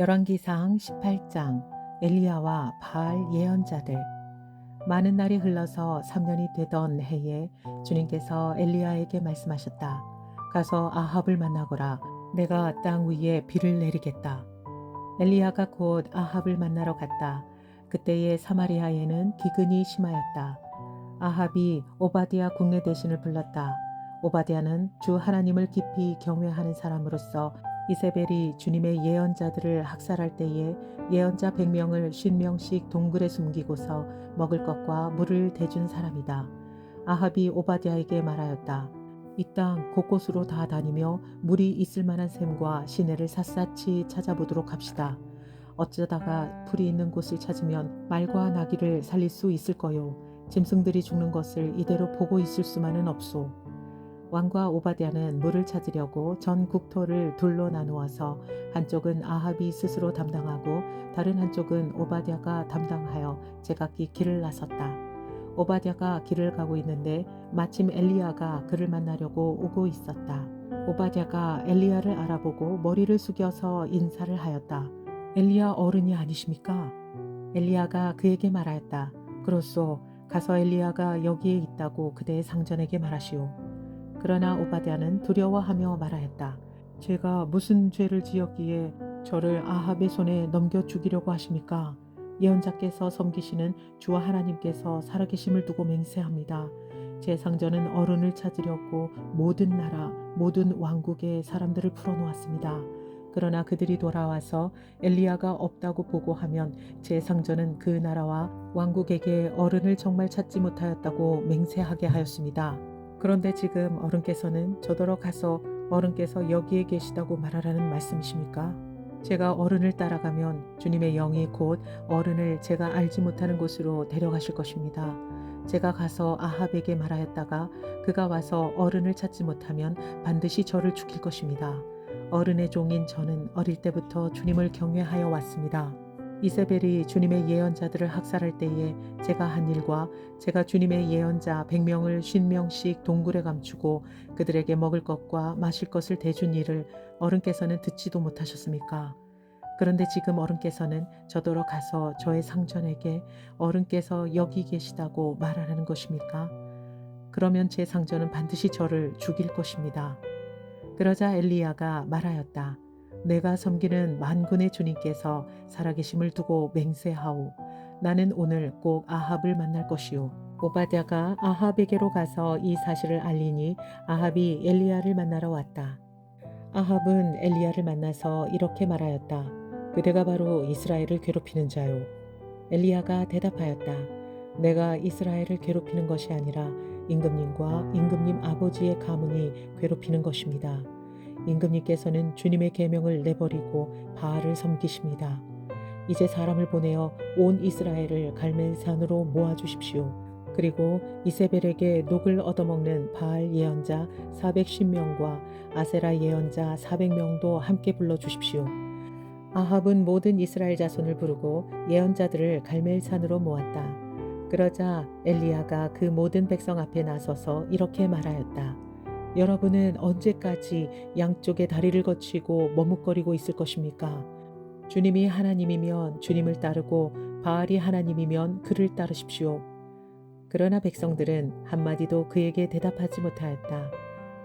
열왕기상 18장 엘리야와 바알 예언자들 많은 날이 흘러서 3년이 되던 해에 주님께서 엘리야에게 말씀하셨다. 가서 아합을 만나거라. 내가 땅 위에 비를 내리겠다. 엘리야가 곧 아합을 만나러 갔다. 그때의 사마리아에는 기근이 심하였다. 아합이 오바디아 국내 대신을 불렀다. 오바디아는 주 하나님을 깊이 경외하는 사람으로서 이세벨이 주님의 예언자들을 학살할 때에 예언자 100명을 50명씩 동굴에 숨기고서 먹을 것과 물을 대준 사람이다. 아합이 오바디아에게 말하였다. 이 땅 곳곳으로 다 다니며 물이 있을 만한 샘과 시내를 샅샅이 찾아보도록 합시다. 어쩌다가 풀이 있는 곳을 찾으면 말과 나귀를 살릴 수 있을 거요. 짐승들이 죽는 것을 이대로 보고 있을 수만은 없소. 왕과 오바댜는 물을 찾으려고 전 국토를 둘로 나누어서 한쪽은 아합이 스스로 담당하고 다른 한쪽은 오바댜가 담당하여 제각기 길을 나섰다. 오바댜가 길을 가고 있는데 마침 엘리야가 그를 만나려고 오고 있었다. 오바댜가 엘리야를 알아보고 머리를 숙여서 인사를 하였다. 엘리야 어른이 아니십니까? 엘리야가 그에게 말하였다. 그렇소. 가서 엘리야가 여기에 있다고 그대의 상전에게 말하시오. 그러나 오바댜는 두려워하며 말하였다. 제가 무슨 죄를 지었기에 저를 아합의 손에 넘겨 죽이려고 하십니까? 예언자께서 섬기시는 주와 하나님께서 살아계심을 두고 맹세합니다. 제 상전은 어른을 찾으려고 모든 나라, 모든 왕국의 사람들을 풀어놓았습니다. 그러나 그들이 돌아와서 엘리야가 없다고 보고하면 제 상전은 그 나라와 왕국에게 어른을 정말 찾지 못하였다고 맹세하게 하였습니다. 그런데 지금 어른께서는 저더러 가서 어른께서 여기에 계시다고 말하라는 말씀이십니까? 제가 어른을 따라가면 주님의 영이 곧 어른을 제가 알지 못하는 곳으로 데려가실 것입니다. 제가 가서 아합에게 말하였다가 그가 와서 어른을 찾지 못하면 반드시 저를 죽일 것입니다. 어른의 종인 저는 어릴 때부터 주님을 경외하여 왔습니다. 이세벨이 주님의 예언자들을 학살할 때에 제가 한 일과 제가 주님의 예언자 100명을 50명씩 동굴에 감추고 그들에게 먹을 것과 마실 것을 대준 일을 어른께서는 듣지도 못하셨습니까? 그런데 지금 어른께서는 저더러 가서 저의 상전에게 어른께서 여기 계시다고 말하라는 것입니까? 그러면 제 상전은 반드시 저를 죽일 것입니다. 그러자 엘리야가 말하였다. 내가 섬기는 만군의 주님께서 살아계심을 두고 맹세하오. 나는 오늘 꼭 아합을 만날 것이오. 오바댜가 아합에게로 가서 이 사실을 알리니 아합이 엘리야를 만나러 왔다. 아합은 엘리야를 만나서 이렇게 말하였다. 그대가 바로 이스라엘을 괴롭히는 자요. 엘리야가 대답하였다. 내가 이스라엘을 괴롭히는 것이 아니라 임금님과 임금님 아버지의 가문이 괴롭히는 것입니다. 임금님께서는 주님의 계명을 내버리고 바알을 섬기십니다. 이제 사람을 보내어 온 이스라엘을 갈멜산으로 모아 주십시오. 그리고 이세벨에게 녹을 얻어먹는 바알 예언자 410명과 아세라 예언자 400명도 함께 불러 주십시오. 아합은 모든 이스라엘 자손을 부르고 예언자들을 갈멜산으로 모았다. 그러자 엘리야가 그 모든 백성 앞에 나서서 이렇게 말하였다. 여러분은 언제까지 양쪽의 다리를 거치고 머뭇거리고 있을 것입니까? 주님이 하나님이면 주님을 따르고 바알이 하나님이면 그를 따르십시오. 그러나 백성들은 한마디도 그에게 대답하지 못하였다.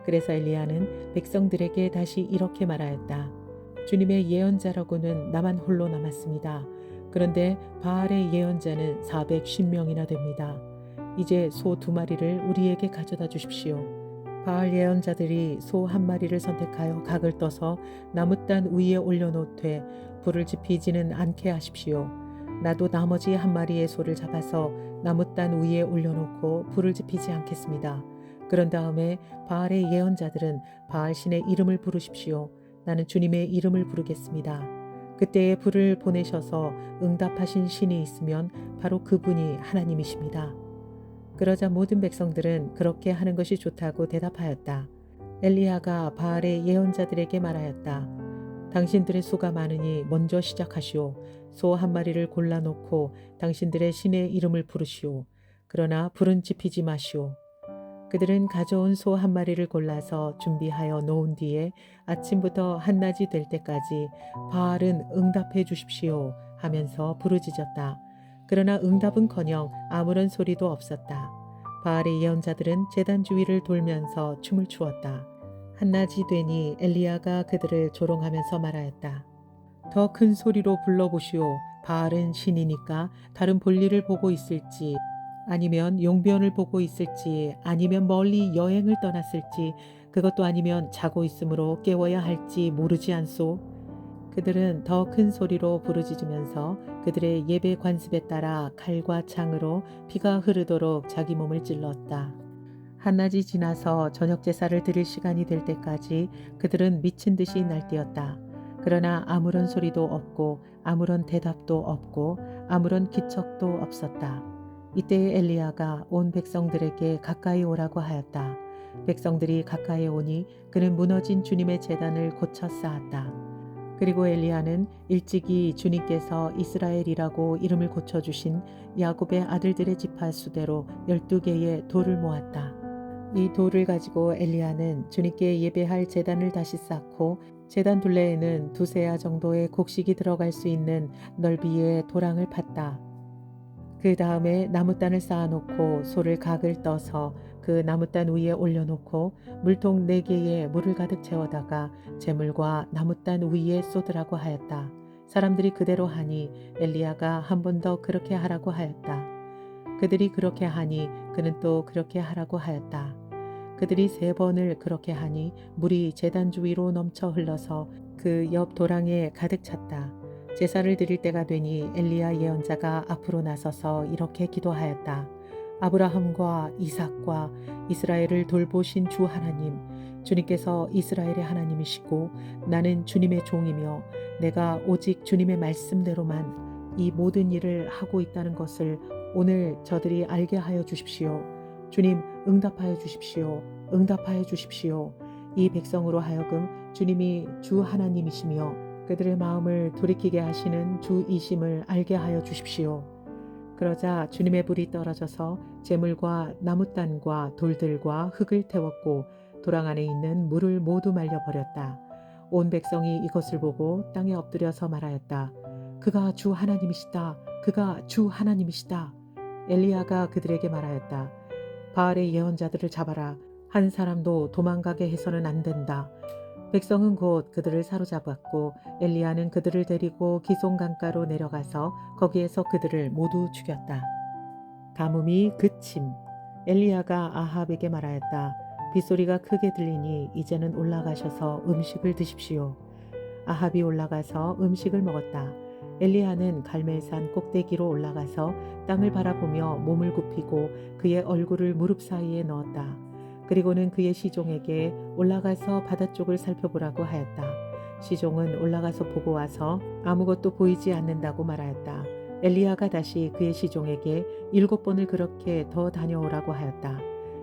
그래서 엘리야는 백성들에게 다시 이렇게 말하였다. 주님의 예언자라고는 나만 홀로 남았습니다. 그런데 바알의 예언자는 410명이나 됩니다. 이제 소 두 마리를 우리에게 가져다 주십시오. 바알 예언자들이 소 한 마리를 선택하여 각을 떠서 나무단 위에 올려놓되 불을 지피지는 않게 하십시오. 나도 나머지 한 마리의 소를 잡아서 나무단 위에 올려놓고 불을 지피지 않겠습니다. 그런 다음에 바알의 예언자들은 바알 신의 이름을 부르십시오. 나는 주님의 이름을 부르겠습니다. 그때에 불을 보내셔서 응답하신 신이 있으면 바로 그분이 하나님이십니다. 그러자 모든 백성들은 그렇게 하는 것이 좋다고 대답하였다. 엘리야가 바알의 예언자들에게 말하였다. 당신들의 수가 많으니 먼저 시작하시오. 소 한 마리를 골라놓고 당신들의 신의 이름을 부르시오. 그러나 불은 지피지 마시오. 그들은 가져온 소 한 마리를 골라서 준비하여 놓은 뒤에 아침부터 한낮이 될 때까지 바알은 응답해 주십시오 하면서 부르짖었다. 그러나 응답은커녕 아무런 소리도 없었다. 바알의 예언자들은 제단 주위를 돌면서 춤을 추었다. 한낮이 되니 엘리야가 그들을 조롱하면서 말하였다. 더 큰 소리로 불러보시오. 바알은 신이니까 다른 볼일을 보고 있을지 아니면 용변을 보고 있을지 아니면 멀리 여행을 떠났을지 그것도 아니면 자고 있으므로 깨워야 할지 모르지 않소. 그들은 더 큰 소리로 부르짖으면서 그들의 예배 관습에 따라 칼과 창으로 피가 흐르도록 자기 몸을 찔렀다. 한낮이 지나서 저녁 제사를 드릴 시간이 될 때까지 그들은 미친 듯이 날뛰었다. 그러나 아무런 소리도 없고 아무런 대답도 없고 아무런 기척도 없었다. 이때 엘리야가 온 백성들에게 가까이 오라고 하였다. 백성들이 가까이 오니 그는 무너진 주님의 재단을 고쳐 쌓았다. 그리고 엘리야는 일찍이 주님께서 이스라엘이라고 이름을 고쳐주신 야곱의 아들들의 지파 수대로 열두 개의 돌을 모았다. 이 돌을 가지고 엘리야는 주님께 예배할 재단을 다시 쌓고 재단 둘레에는 두세야 정도의 곡식이 들어갈 수 있는 넓이의 도랑을 팠다. 그 다음에 나무단을 쌓아놓고 소를 각을 떠서 그 나무단 위에 올려놓고 물통 네 개에 물을 가득 채워다가 재물과 나무단 위에 쏟으라고 하였다. 사람들이 그대로 하니 엘리야가 한 번 더 그렇게 하라고 하였다. 그들이 그렇게 하니 그는 또 그렇게 하라고 하였다. 그들이 세 번을 그렇게 하니 물이 재단 주위로 넘쳐 흘러서 그 옆 도랑에 가득 찼다. 제사를 드릴 때가 되니 엘리야 예언자가 앞으로 나서서 이렇게 기도하였다. 아브라함과 이삭과 이스라엘을 돌보신 주 하나님, 주님께서 이스라엘의 하나님이시고 나는 주님의 종이며 내가 오직 주님의 말씀대로만 이 모든 일을 하고 있다는 것을 오늘 저들이 알게 하여 주십시오. 주님 응답하여 주십시오. 응답하여 주십시오. 이 백성으로 하여금 주님이 주 하나님이시며 그들의 마음을 돌이키게 하시는 주이심을 알게 하여 주십시오. 그러자 주님의 불이 떨어져서 재물과 나무단과 돌들과 흙을 태웠고 도랑 안에 있는 물을 모두 말려버렸다. 온 백성이 이것을 보고 땅에 엎드려서 말하였다. 그가 주 하나님이시다. 그가 주 하나님이시다. 엘리야가 그들에게 말하였다. 바알의 예언자들을 잡아라. 한 사람도 도망가게 해서는 안 된다. 백성은 곧 그들을 사로잡았고 엘리야는 그들을 데리고 기송 강가로 내려가서 거기에서 그들을 모두 죽였다. 가뭄이 그침. 엘리야가 아합에게 말하였다. 빗소리가 크게 들리니 이제는 올라가셔서 음식을 드십시오. 아합이 올라가서 음식을 먹었다. 엘리야는 갈멜산 꼭대기로 올라가서 땅을 바라보며 몸을 굽히고 그의 얼굴을 무릎 사이에 넣었다. 그리고는 그의 시종에게 올라가서 바다 쪽을 살펴보라고 하였다. 시종은 올라가서 보고 와서 아무것도 보이지 않는다고 말하였다. 엘리야가 다시 그의 시종에게 일곱 번을 그렇게 더 다녀오라고 하였다.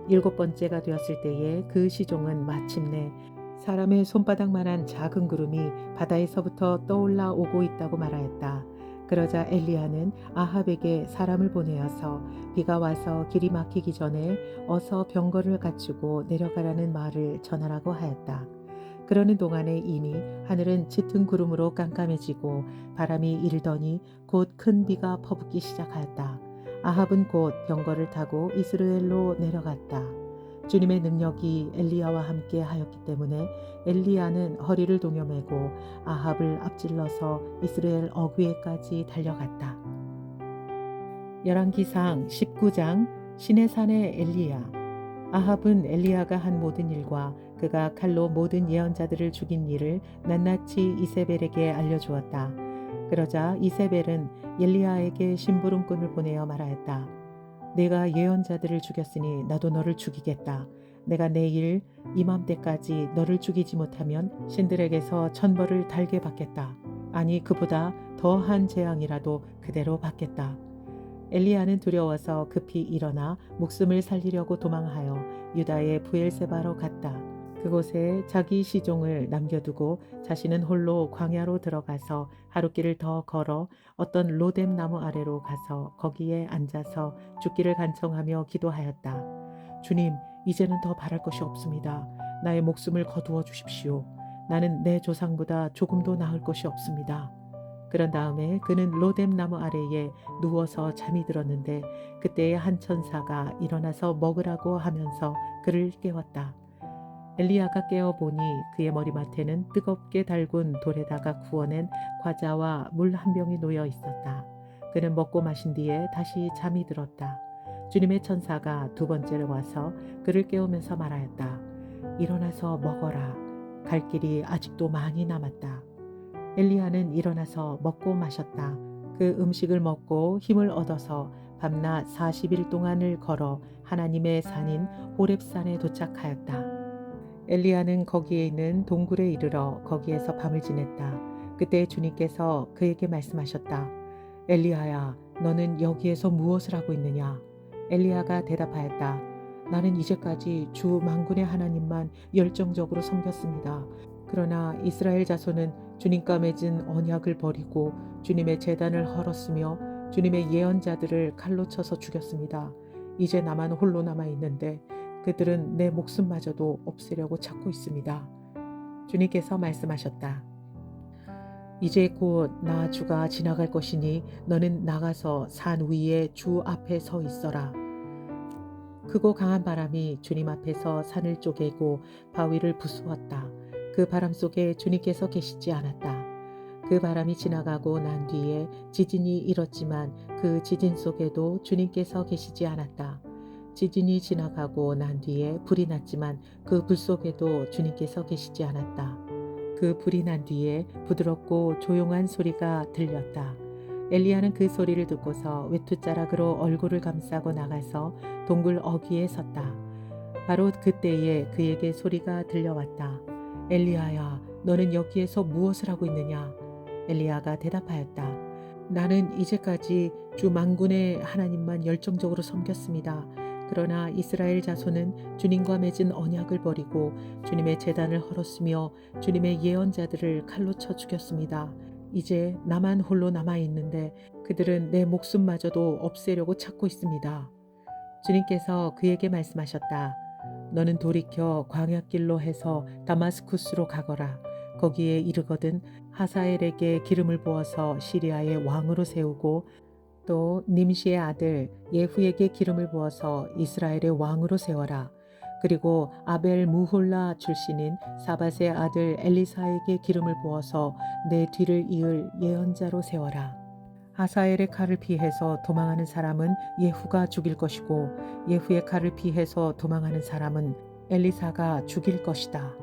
일곱 번째가 되었을 때에 그 시종은 마침내 사람의 손바닥만한 작은 구름이 바다에서부터 떠올라 오고 있다고 말하였다. 그러자 엘리야는 아합에게 사람을 보내어서 비가 와서 길이 막히기 전에 어서 병거를 갖추고 내려가라는 말을 전하라고 하였다. 그러는 동안에 이미 하늘은 짙은 구름으로 깜깜해지고 바람이 일더니 곧 큰 비가 퍼붓기 시작하였다. 아합은 곧 병거를 타고 이스라엘로 내려갔다. 주님의 능력이 엘리야와 함께 하였기 때문에 엘리야는 허리를 동여매고 아합을 앞질러서 이스라엘 어귀에까지 달려갔다. 열왕기상 19장 신의 산의 엘리야 아합은 엘리야가 한 모든 일과 그가 칼로 모든 예언자들을 죽인 일을 낱낱이 이세벨에게 알려주었다. 그러자 이세벨은 엘리야에게 심부름꾼을 보내어 말하였다. 내가 예언자들을 죽였으니 나도 너를 죽이겠다. 내가 내일 이맘때까지 너를 죽이지 못하면 신들에게서 천벌을 달게 받겠다. 아니 그보다 더한 재앙이라도 그대로 받겠다. 엘리야는 두려워서 급히 일어나 목숨을 살리려고 도망하여 유다의 부엘세바로 갔다. 그곳에 자기 시종을 남겨두고 자신은 홀로 광야로 들어가서 하루길을 더 걸어 어떤 로뎀 나무 아래로 가서 거기에 앉아서 죽기를 간청하며 기도하였다. 주님, 이제는 더 바랄 것이 없습니다. 나의 목숨을 거두어 주십시오. 나는 내 조상보다 조금도 나을 것이 없습니다. 그런 다음에 그는 로뎀 나무 아래에 누워서 잠이 들었는데 그때에 한 천사가 일어나서 먹으라고 하면서 그를 깨웠다. 엘리야가 깨어 보니 그의 머리맡에는 뜨겁게 달군 돌에다가 구워낸 과자와 물 한 병이 놓여 있었다. 그는 먹고 마신 뒤에 다시 잠이 들었다. 주님의 천사가 두 번째로 와서 그를 깨우면서 말하였다. 일어나서 먹어라. 갈 길이 아직도 많이 남았다. 엘리야는 일어나서 먹고 마셨다. 그 음식을 먹고 힘을 얻어서 밤낮 40일 동안을 걸어 하나님의 산인 호렙산에 도착하였다. 엘리야는 거기에 있는 동굴에 이르러 거기에서 밤을 지냈다. 그때 주님께서 그에게 말씀하셨다. 엘리야야, 너는 여기에서 무엇을 하고 있느냐? 엘리야가 대답하였다. 나는 이제까지 주 만군의 하나님만 열정적으로 섬겼습니다. 그러나 이스라엘 자손은 주님과 맺은 언약을 버리고 주님의 재단을 헐었으며 주님의 예언자들을 칼로 쳐서 죽였습니다. 이제 나만 홀로 남아 있는데 그들은 내 목숨마저도 없애려고 찾고 있습니다. 주님께서 말씀하셨다. 이제 곧 나 주가 지나갈 것이니 너는 나가서 산 위에 주 앞에 서 있어라. 크고 강한 바람이 주님 앞에서 산을 쪼개고 바위를 부수었다. 그 바람 속에 주님께서 계시지 않았다. 그 바람이 지나가고 난 뒤에 지진이 일었지만 그 지진 속에도 주님께서 계시지 않았다. 지진이 지나가고 난 뒤에 불이 났지만 그 불 속에도 주님께서 계시지 않았다. 그 불이 난 뒤에 부드럽고 조용한 소리가 들렸다. 엘리야는 그 소리를 듣고서 외투자락으로 얼굴을 감싸고 나가서 동굴 어귀에 섰다. 바로 그때에 그에게 소리가 들려왔다. 엘리야야, 너는 여기에서 무엇을 하고 있느냐? 엘리야가 대답하였다. 나는 이제까지 주 만군의 하나님만 열정적으로 섬겼습니다. 그러나 이스라엘 자손은 주님과 맺은 언약을 버리고 주님의 재단을 헐었으며 주님의 예언자들을 칼로 쳐 죽였습니다. 이제 나만 홀로 남아 있는데 그들은 내 목숨마저도 없애려고 찾고 있습니다. 주님께서 그에게 말씀하셨다. 너는 돌이켜 광야길로 해서 다마스쿠스로 가거라. 거기에 이르거든 하사엘에게 기름을 부어서 시리아의 왕으로 세우고 또 님시의 아들 예후에게 기름을 부어서 이스라엘의 왕으로 세워라. 그리고 아벨 무홀라 출신인 사밧의 아들 엘리사에게 기름을 부어서 내 뒤를 이을 예언자로 세워라. 하사엘의 칼을 피해서 도망하는 사람은 예후가 죽일 것이고 예후의 칼을 피해서 도망하는 사람은 엘리사가 죽일 것이다.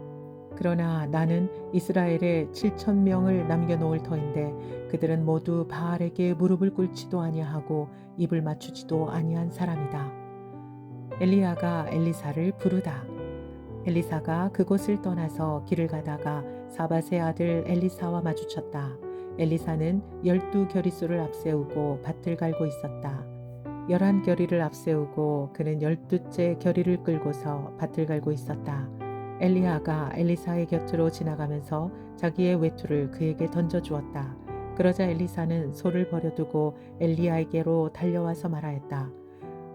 그러나 나는 이스라엘에 7천 명을 남겨놓을 터인데 그들은 모두 바알에게 무릎을 꿇지도 아니하고 입을 맞추지도 아니한 사람이다. 엘리야가 엘리사를 부르다. 엘리사가 그곳을 떠나서 길을 가다가 사밧의 아들 엘리사와 마주쳤다. 엘리사는 열두 결의수를 앞세우고 밭을 갈고 있었다. 열한 결의를 앞세우고 그는 열두째 결의를 끌고서 밭을 갈고 있었다. 엘리야가 엘리사의 곁으로 지나가면서 자기의 외투를 그에게 던져 주었다. 그러자 엘리사는 소를 버려두고 엘리야에게로 달려와서 말하였다.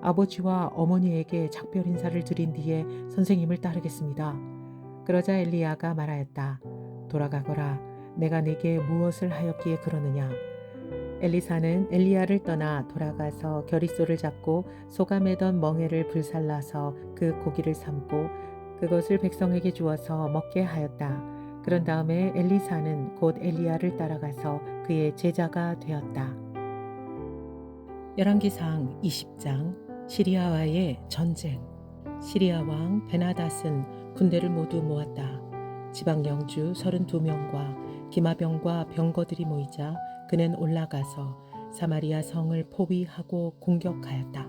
아버지와 어머니에게 작별 인사를 드린 뒤에 선생님을 따르겠습니다. 그러자 엘리야가 말하였다. 돌아가거라. 내가 네게 무엇을 하였기에 그러느냐. 엘리사는 엘리야를 떠나 돌아가서 결의소를 잡고 소가 매던 멍에를 불살라서 그 고기를 삶고 그것을 백성에게 주어서 먹게 하였다. 그런 다음에 엘리사는 곧 엘리야를 따라가서 그의 제자가 되었다. 열왕기상 20장 시리아와의 전쟁 시리아 왕 베나닷은 군대를 모두 모았다. 지방 영주 32명과 기마병과 병거들이 모이자 그는 올라가서 사마리아 성을 포위하고 공격하였다.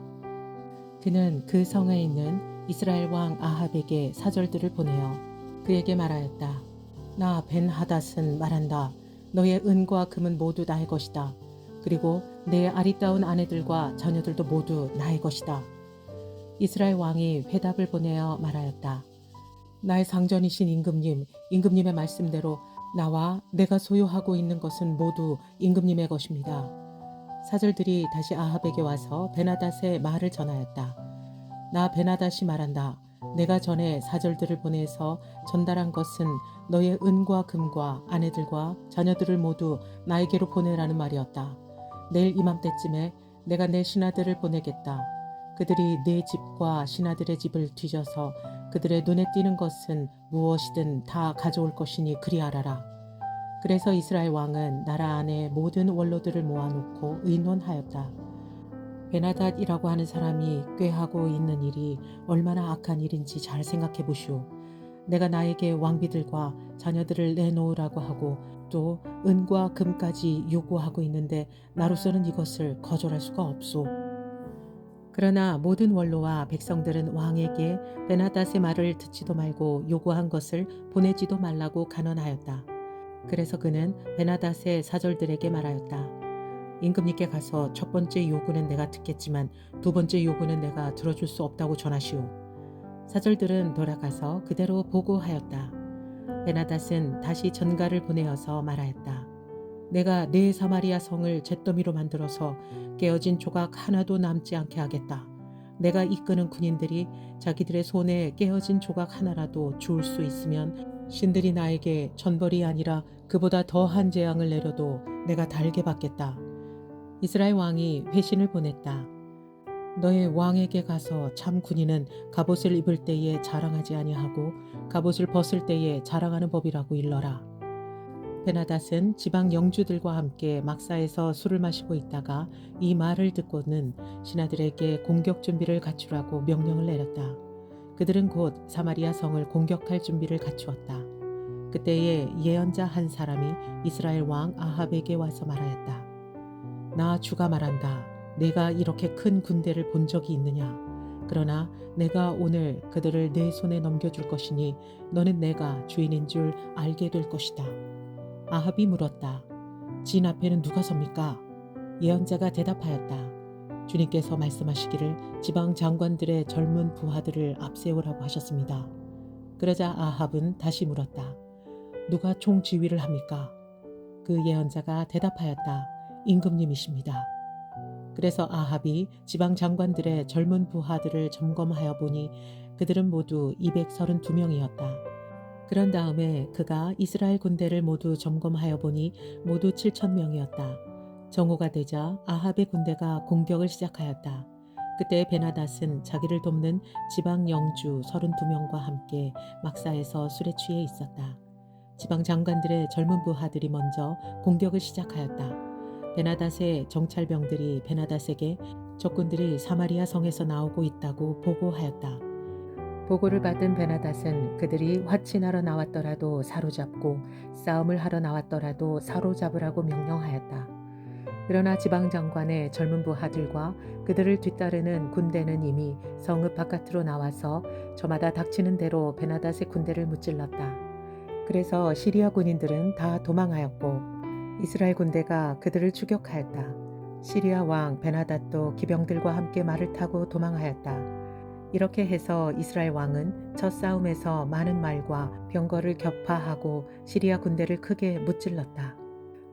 그는 그 성에 있는 이스라엘 왕 아합에게 사절들을 보내어 그에게 말하였다. 나 벤 하닷은 말한다. 너의 은과 금은 모두 나의 것이다. 그리고 내 아리따운 아내들과 자녀들도 모두 나의 것이다. 이스라엘 왕이 회답을 보내어 말하였다. 나의 상전이신 임금님, 임금님의 말씀대로 나와 내가 소유하고 있는 것은 모두 임금님의 것입니다. 사절들이 다시 아합에게 와서 베나닷의 말을 전하였다. 나 베나닷이 말한다. 내가 전에 사절들을 보내서 전달한 것은 너의 은과 금과 아내들과 자녀들을 모두 나에게로 보내라는 말이었다. 내일 이맘때쯤에 내가 내 신하들을 보내겠다. 그들이 내 집과 신하들의 집을 뒤져서 그들의 눈에 띄는 것은 무엇이든 다 가져올 것이니 그리 알아라. 그래서 이스라엘 왕은 나라 안에 모든 원로들을 모아놓고 의논하였다. 베나닷이라고 하는 사람이 꾀하고 있는 일이 얼마나 악한 일인지 잘 생각해 보시오. 내가 나에게 왕비들과 자녀들을 내놓으라고 하고 또 은과 금까지 요구하고 있는데 나로서는 이것을 거절할 수가 없소. 그러나 모든 원로와 백성들은 왕에게 베나닷의 말을 듣지도 말고 요구한 것을 보내지도 말라고 간언하였다. 그래서 그는 베나닷의 사절들에게 말하였다. 임금님께 가서 첫 번째 요구는 내가 듣겠지만 두 번째 요구는 내가 들어줄 수 없다고 전하시오. 사절들은 돌아가서 그대로 보고하였다. 베나닷은 다시 전가를 보내어서 말하였다. 내가 내 사마리아 성을 잿더미로 만들어서 깨어진 조각 하나도 남지 않게 하겠다. 내가 이끄는 군인들이 자기들의 손에 깨어진 조각 하나라도 주울 수 있으면 신들이 나에게 전벌이 아니라 그보다 더한 재앙을 내려도 내가 달게 받겠다. 이스라엘 왕이 회신을 보냈다. 너의 왕에게 가서 참 군인은 갑옷을 입을 때에 자랑하지 아니하고 갑옷을 벗을 때에 자랑하는 법이라고 일러라. 베나닷은 지방 영주들과 함께 막사에서 술을 마시고 있다가 이 말을 듣고는 신하들에게 공격 준비를 갖추라고 명령을 내렸다. 그들은 곧 사마리아 성을 공격할 준비를 갖추었다. 그때에 예언자 한 사람이 이스라엘 왕 아합에게 와서 말하였다. 나 주가 말한다. 내가 이렇게 큰 군대를 본 적이 있느냐? 그러나 내가 오늘 그들을 내 손에 넘겨줄 것이니 너는 내가 주인인 줄 알게 될 것이다. 아합이 물었다. 진 앞에는 누가 섭니까? 예언자가 대답하였다. 주님께서 말씀하시기를 지방 장관들의 젊은 부하들을 앞세우라고 하셨습니다. 그러자 아합은 다시 물었다. 누가 총 지휘를 합니까? 그 예언자가 대답하였다. 임금님이십니다. 그래서 아합이 지방 장관들의 젊은 부하들을 점검하여 보니 그들은 모두 232명이었다. 그런 다음에 그가 이스라엘 군대를 모두 점검하여 보니 모두 7천 명이었다. 정오가 되자 아합의 군대가 공격을 시작하였다. 그때 베나닷은 자기를 돕는 지방 영주 32명과 함께 막사에서 술에 취해 있었다. 지방 장관들의 젊은 부하들이 먼저 공격을 시작하였다. 베나닷의 정찰병들이 베나닷에게 적군들이 사마리아 성에서 나오고 있다고 보고하였다. 보고를 받은 베나닷은 그들이 화친하러 나왔더라도 사로잡고 싸움을 하러 나왔더라도 사로잡으라고 명령하였다. 그러나 지방장관의 젊은 부하들과 그들을 뒤따르는 군대는 이미 성읍 바깥으로 나와서 저마다 닥치는 대로 베나닷의 군대를 무찔렀다. 그래서 시리아 군인들은 다 도망하였고 이스라엘 군대가 그들을 추격하였다. 시리아 왕 베나닷도 기병들과 함께 말을 타고 도망하였다. 이렇게 해서 이스라엘 왕은 첫 싸움에서 많은 말과 병거를 격파하고 시리아 군대를 크게 무찔렀다.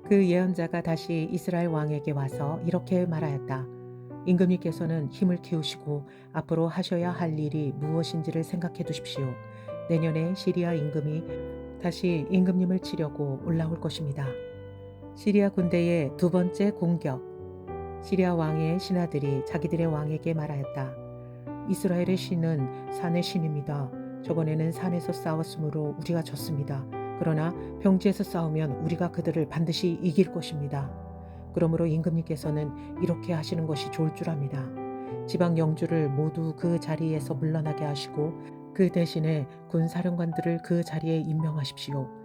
그 예언자가 다시 이스라엘 왕에게 와서 이렇게 말하였다. 임금님께서는 힘을 키우시고 앞으로 하셔야 할 일이 무엇인지를 생각해 두십시오. 내년에 시리아 임금이 다시 임금님을 치려고 올라올 것입니다. 시리아 군대의 두 번째 공격. 시리아 왕의 신하들이 자기들의 왕에게 말하였다. 이스라엘의 신은 산의 신입니다. 저번에는 산에서 싸웠으므로 우리가 졌습니다. 그러나 평지에서 싸우면 우리가 그들을 반드시 이길 것입니다. 그러므로 임금님께서는 이렇게 하시는 것이 좋을 줄 압니다. 지방 영주를 모두 그 자리에서 물러나게 하시고 그 대신에 군 사령관들을 그 자리에 임명하십시오.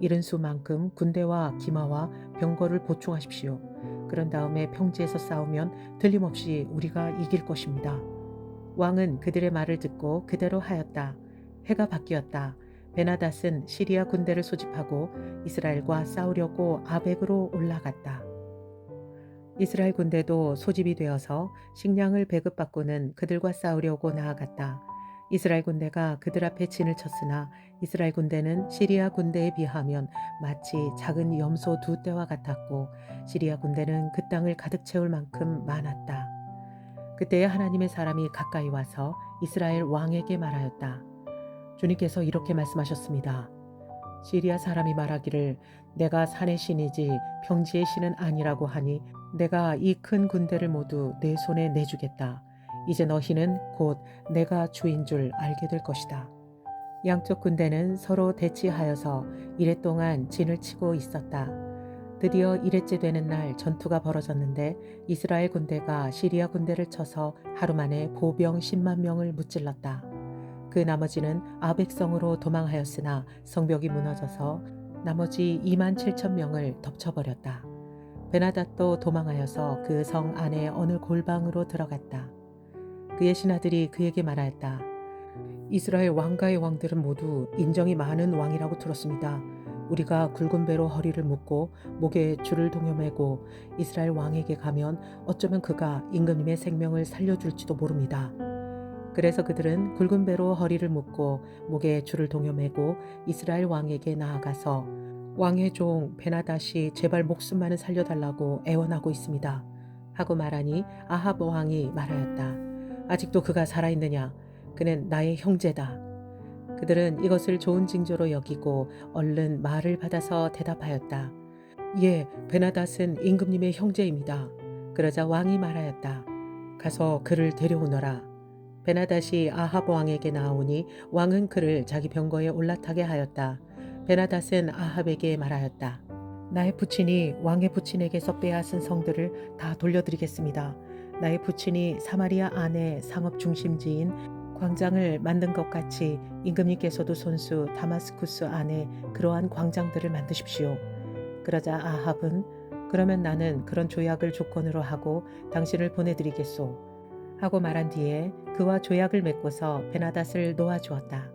이른 수만큼 군대와 기마와 병거를 보충하십시오. 그런 다음에 평지에서 싸우면 틀림없이 우리가 이길 것입니다. 왕은 그들의 말을 듣고 그대로 하였다. 해가 바뀌었다. 베나닷은 시리아 군대를 소집하고 이스라엘과 싸우려고 아벡으로 올라갔다. 이스라엘 군대도 소집이 되어서 식량을 배급받고는 그들과 싸우려고 나아갔다. 이스라엘 군대가 그들 앞에 진을 쳤으나 이스라엘 군대는 시리아 군대에 비하면 마치 작은 염소 두 떼와 같았고 시리아 군대는 그 땅을 가득 채울 만큼 많았다. 그때에 하나님의 사람이 가까이 와서 이스라엘 왕에게 말하였다. 주님께서 이렇게 말씀하셨습니다. 시리아 사람이 말하기를 내가 산의 신이지 평지의 신은 아니라고 하니 내가 이 큰 군대를 모두 내 손에 내주겠다. 이제 너희는 곧 내가 주인 줄 알게 될 것이다. 양쪽 군대는 서로 대치하여서 이래 동안 진을 치고 있었다. 드디어 일회째 되는 날 전투가 벌어졌는데 이스라엘 군대가 시리아 군대를 쳐서 하루 만에 보병 10만 명을 무찔렀다. 그 나머지는 아벡성으로 도망하였으나 성벽이 무너져서 나머지 2만 7천 명을 덮쳐버렸다. 베나닷도 도망하여서 그 성 안에 어느 골방으로 들어갔다. 그의 신하들이 그에게 말하였다. 이스라엘 왕가의 왕들은 모두 인정이 많은 왕이라고 들었습니다. 우리가 굵은 배로 허리를 묶고 목에 줄을 동여매고 이스라엘 왕에게 가면 어쩌면 그가 임금님의 생명을 살려줄지도 모릅니다. 그래서 그들은 굵은 배로 허리를 묶고 목에 줄을 동여매고 이스라엘 왕에게 나아가서 왕의 종 베나다시 제발 목숨만은 살려달라고 애원하고 있습니다. 하고 말하니 아합 왕이 말하였다. 아직도 그가 살아있느냐? 그는 나의 형제다. 그들은 이것을 좋은 징조로 여기고 얼른 말을 받아서 대답하였다. 예, 베나닷은 임금님의 형제입니다. 그러자 왕이 말하였다. 가서 그를 데려오너라. 베나닷이 아합 왕에게 나오니 왕은 그를 자기 병거에 올라타게 하였다. 베나닷은 아합에게 말하였다. 나의 부친이 왕의 부친에게서 빼앗은 성들을 다 돌려드리겠습니다. 나의 부친이 사마리아 안에 상업 중심지인 광장을 만든 것 같이 임금님께서도 손수 다마스쿠스 안에 그러한 광장들을 만드십시오. 그러자 아합은 그러면 나는 그런 조약을 조건으로 하고 당신을 보내드리겠소. 하고 말한 뒤에 그와 조약을 맺고서 베나닷을 놓아주었다.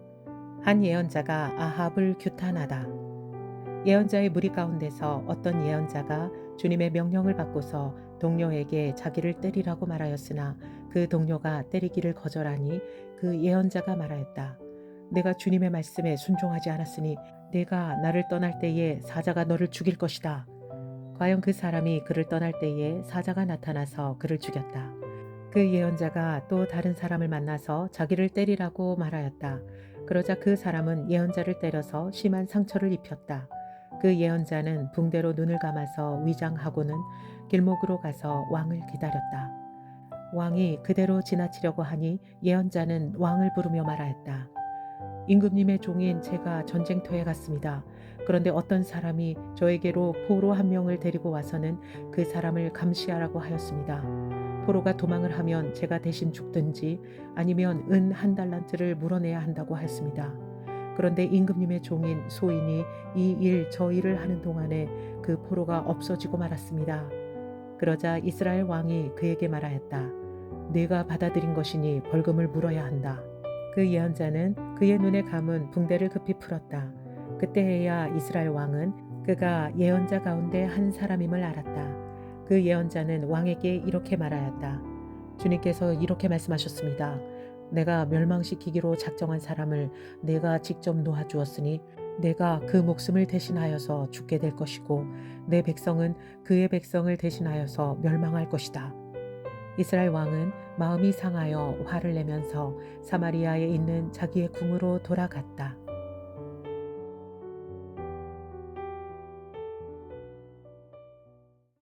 한 예언자가 아합을 규탄하다. 예언자의 무리 가운데서 어떤 예언자가 주님의 명령을 받고서 동료에게 자기를 때리라고 말하였으나 그 동료가 때리기를 거절하니 그 예언자가 말하였다. 내가 주님의 말씀에 순종하지 않았으니 내가 나를 떠날 때에 사자가 너를 죽일 것이다. 과연 그 사람이 그를 떠날 때에 사자가 나타나서 그를 죽였다. 그 예언자가 또 다른 사람을 만나서 자기를 때리라고 말하였다. 그러자 그 사람은 예언자를 때려서 심한 상처를 입혔다. 그 예언자는 붕대로 눈을 감아서 위장하고는 길목으로 가서 왕을 기다렸다. 왕이 그대로 지나치려고 하니 예언자는 왕을 부르며 말하였다. 임금님의 종인 제가 전쟁터에 갔습니다. 그런데 어떤 사람이 저에게로 포로 한 명을 데리고 와서는 그 사람을 감시하라고 하였습니다. 포로가 도망을 하면 제가 대신 죽든지 아니면 은 한 달란트를 물어내야 한다고 하였습니다. 그런데 임금님의 종인 소인이 이 일 저 일을 하는 동안에 그 포로가 없어지고 말았습니다. 그러자 이스라엘 왕이 그에게 말하였다. 내가 받아들인 것이니 벌금을 물어야 한다. 그 예언자는 그의 눈에 감은 붕대를 급히 풀었다. 그때에야 이스라엘 왕은 그가 예언자 가운데 한 사람임을 알았다. 그 예언자는 왕에게 이렇게 말하였다. 주님께서 이렇게 말씀하셨습니다. 내가 멸망시키기로 작정한 사람을 내가 직접 놓아주었으니 내가 그 목숨을 대신하여서 죽게 될 것이고 내 백성은 그의 백성을 대신하여서 멸망할 것이다. 이스라엘 왕은 마음이 상하여 화를 내면서 사마리아에 있는 자기의 궁으로 돌아갔다.